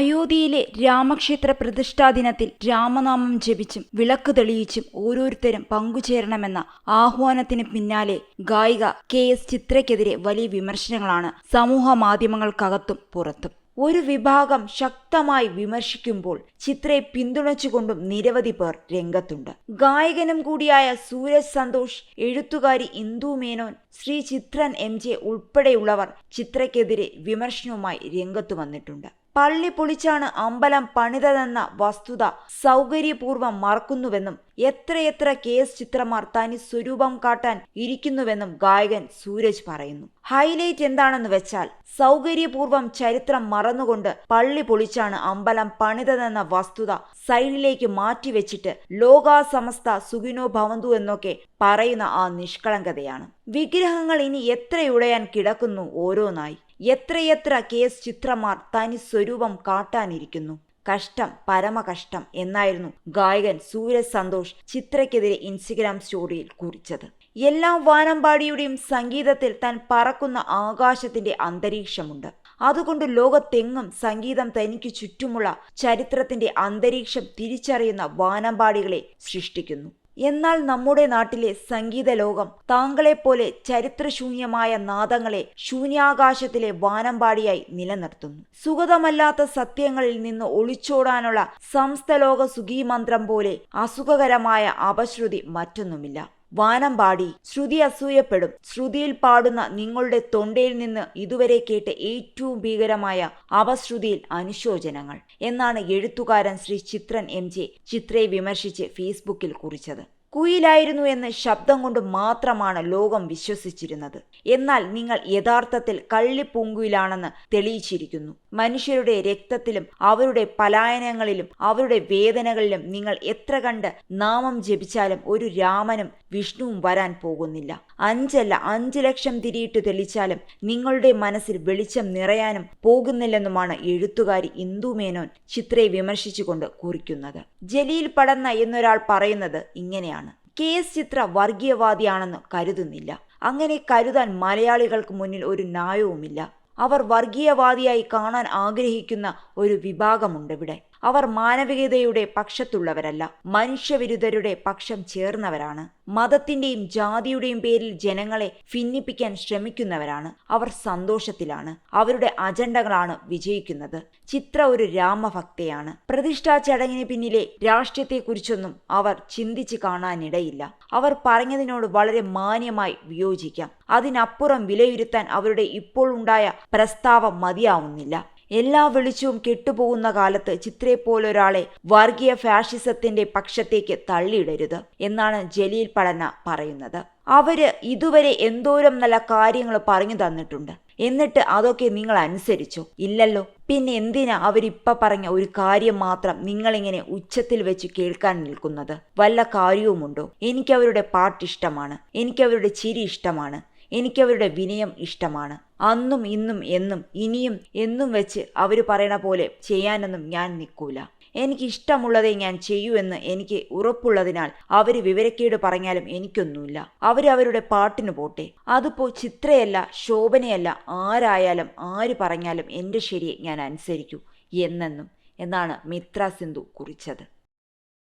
അയോധ്യയിലെ രാമക്ഷേത്ര പ്രതിഷ്ഠാ ദിനത്തിൽ രാമനാമം ജപിച്ചും വിളക്ക് തെളിയിച്ചും ഓരോരുത്തരും പങ്കുചേരണമെന്ന ആഹ്വാനത്തിന് പിന്നാലെ ഗായിക കെ എസ് ചിത്രയ്ക്കെതിരെ വലിയ വിമർശനങ്ങളാണ് സമൂഹ മാധ്യമങ്ങൾക്കകത്തും പുറത്തും. ഒരു വിഭാഗം ശക്തമായി വിമർശിക്കുമ്പോൾ ചിത്രയെ പിന്തുണച്ചുകൊണ്ടും നിരവധി പേർ രംഗത്തുണ്ട്. ഗായകനും കൂടിയായ സൂരജ് സന്തോഷ് എഴുത്തുകാരി ഇന്ദു മേനോൻ ശ്രീ ചിത്രൻ എം ജെ ഉൾപ്പെടെയുള്ളവർ ചിത്രയ്ക്കെതിരെ വിമർശനവുമായി രംഗത്തു വന്നിട്ടുണ്ട്. പള്ളി പൊളിച്ചാണ് അമ്പലം പണിതതെന്ന വസ്തുത സൗകര്യപൂർവം മറക്കുന്നുവെന്നും എത്രയെത്ര കേസ് ചിത്രമാർ തനി സ്വരൂപം കാട്ടാൻ ഇരിക്കുന്നുവെന്നും ഗായകൻ സൂരജ് പറയുന്നു. ഹൈലൈറ്റ് എന്താണെന്ന് വെച്ചാൽ സൗകര്യപൂർവം ചരിത്രം മറന്നുകൊണ്ട് പള്ളി പൊളിച്ചാണ് അമ്പലം പണിതതെന്ന വസ്തുത സൈഡിലേക്ക് മാറ്റിവെച്ചിട്ട് ലോകാസമസ്ത സുഖിനോ ഭവന്തു എന്നൊക്കെ പറയുന്ന ആ നിഷ്കളങ്കതയാണ്. വിഗ്രഹങ്ങൾ ഇനി എത്രയുടയാൻ കിടക്കുന്നു ഓരോന്നായി. എത്രയെത്ര കേസ് ചിത്രമാർ തനി സ്വരൂപം കാട്ടാനിരിക്കുന്നു. കഷ്ടം പരമകഷ്ടം എന്നായിരുന്നു ഗായകൻ സൂരജ് സന്തോഷ് ചിത്രയ്ക്കെതിരെ ഇൻസ്റ്റഗ്രാം സ്റ്റോറിയിൽ കുറിച്ചത്. എല്ലാ വാനമ്പാടിയുടെയും സംഗീതത്തിൽ താൻ പറക്കുന്ന ആകാശത്തിന്റെ അന്തരീക്ഷമുണ്ട്. അതുകൊണ്ട് ലോകത്തെങ്ങും സംഗീതം തനിക്ക് ചുറ്റുമുള്ള ചരിത്രത്തിന്റെ അന്തരീക്ഷം തിരിച്ചറിയുന്ന വാനമ്പാടികളെ സൃഷ്ടിക്കുന്നു. എന്നാൽ നമ്മുടെ നാട്ടിലെ സംഗീത ലോകം താങ്കളെപ്പോലെ ചരിത്രശൂന്യമായ നാദങ്ങളെ ശൂന്യാകാശത്തിലെ വാനമ്പാടിയായി നിലനിർത്തുന്നു. സുഗതമല്ലാത്ത സത്യങ്ങളിൽ നിന്ന് ഒളിച്ചോടാനുള്ള സംസ്ഥലോക സുഖീമന്ത്രം പോലെ അസുഖകരമായ അപശ്രുതി മറ്റൊന്നുമില്ല. വാനമ്പാടി ശ്രുതി അസൂയപ്പെടും. ശ്രുതിയിൽ പാടുന്ന നിങ്ങളുടെ തൊണ്ടയിൽ നിന്ന് ഇതുവരെ കേട്ട ഏറ്റവും ഭീകരമായ അവശ്രുതിയിൽ അനുശോചനങ്ങൾ. എന്നാണ് എഴുത്തുകാരൻ ശ്രീ ചിത്രൻ എം ജെ ചിത്രയെ വിമർശിച്ച് ഫേസ്ബുക്കിൽ കുറിച്ചത്. കുയിലായിരുന്നു എന്ന് ശബ്ദം കൊണ്ട് മാത്രമാണ് ലോകം വിശ്വസിച്ചിരുന്നത്. എന്നാൽ നിങ്ങൾ യഥാർത്ഥത്തിൽ കള്ളിപ്പൂങ്കുയിലാണെന്ന് തെളിയിച്ചിരിക്കുന്നു. മനുഷ്യരുടെ രക്തത്തിലും അവരുടെ പലായനങ്ങളിലും അവരുടെ വേദനകളിലും നിങ്ങൾ എത്ര കണ്ട് നാമം ജപിച്ചാലും ഒരു രാമനും വിഷ്ണുവും വരാൻ പോകുന്നില്ല. അഞ്ചല്ല അഞ്ച് ലക്ഷം തിരിയിട്ട് തെളിച്ചാലും നിങ്ങളുടെ മനസ്സിൽ വെളിച്ചം നിറയാനും പോകുന്നില്ലെന്നുമാണ് എഴുത്തുകാരി ഇന്ദു മേനോൻ ചിത്രയെ വിമർശിച്ചുകൊണ്ട് കുറിക്കുന്നത്. ജലീൽ പടന്ന എന്നൊരാൾ പറയുന്നത് ഇങ്ങനെയാണ്. കെ എസ് ചിത്ര വർഗീയവാദിയാണെന്ന് കരുതുന്നില്ല. അങ്ങനെ കരുതാൻ മലയാളികൾക്ക് മുന്നിൽ ഒരു ന്യായവുമില്ല. അവർ വർഗീയവാദിയായി കാണാൻ ആഗ്രഹിക്കുന്ന ഒരു വിഭാഗമുണ്ട് ഇവിടെ. അവർ മാനവികതയുടെ പക്ഷത്തുള്ളവരല്ല മനുഷ്യവിരുദ്ധരുടെ പക്ഷം ചേർന്നവരാണ്. മതത്തിന്റെയും ജാതിയുടെയും പേരിൽ ജനങ്ങളെ ഭിന്നിപ്പിക്കാൻ ശ്രമിക്കുന്നവരാണ്. അവർ സന്തോഷത്തിലാണ്. അവരുടെ അജണ്ടകളാണ് വിജയിക്കുന്നത്. ചിത്ര ഒരു രാമഭക്തയാണ്. പ്രതിഷ്ഠാ ചടങ്ങിന് പിന്നിലെ രാഷ്ട്രീയത്തെക്കുറിച്ചൊന്നും അവർ ചിന്തിച്ച് കാണാനിടയില്ല. അവർ പറഞ്ഞതിനോട് വളരെ മാന്യമായി വിയോജിക്കാം. അതിനപ്പുറം വിലയിരുത്താൻ അവരുടെ ഇപ്പോൾ ഉണ്ടായ പ്രസ്താവം മതിയാവുന്നില്ല. എല്ലാ വെളിച്ചവും കെട്ടുപോകുന്ന കാലത്ത് ചിത്രയെപ്പോലൊരാളെ വർഗീയ ഫാഷിസത്തിന്റെ പക്ഷത്തേക്ക് തള്ളിയിടരുത് എന്നാണ് ജലീൽ പടന പറയുന്നത്. അവർ ഇതുവരെ എന്തോരം നല്ല കാര്യങ്ങൾ പറഞ്ഞു തന്നിട്ടുണ്ട്. എന്നിട്ട് അതൊക്കെ നിങ്ങൾ അനുസരിച്ചോ? ഇല്ലല്ലോ. പിന്നെ എന്തിനാ അവരിപ്പ പറഞ്ഞ ഒരു കാര്യം മാത്രം നിങ്ങളിങ്ങനെ ഉച്ചത്തിൽ വെച്ച് കേൾക്കാൻ നിൽക്കുന്നത്? വല്ല കാര്യവുമുണ്ടോ? എനിക്കവരുടെ പാട്ടിഷ്ടമാണ്. എനിക്കവരുടെ ചിരി ഇഷ്ടമാണ്. എനിക്കവരുടെ വിനയം ഇഷ്ടമാണ്. അന്നും ഇന്നും എന്നും ഇനിയും എന്നും വെച്ച് അവർ പറയണ പോലെ ചെയ്യാനൊന്നും ഞാൻ നിൽക്കൂല എനിക്ക് ഇഷ്ടമുള്ളതേ ഞാൻ ചെയ്യൂ എന്ന് എനിക്ക് ഉറപ്പുള്ളതിനാൽ അവർ വിവരക്കേട് പറഞ്ഞാലും എനിക്കൊന്നുമില്ല. അവരവരുടെ പാട്ടിന് പോട്ടെ. അതിപ്പോ ചിത്രയല്ല ശോഭനയല്ല ആരായാലും ആര് പറഞ്ഞാലും എന്റെ ശരിയെ ഞാൻ അനുസരിക്കൂ. എന്നെന്നും എന്നാണ് മിത്ര സിന്ധു കുറിച്ചത്.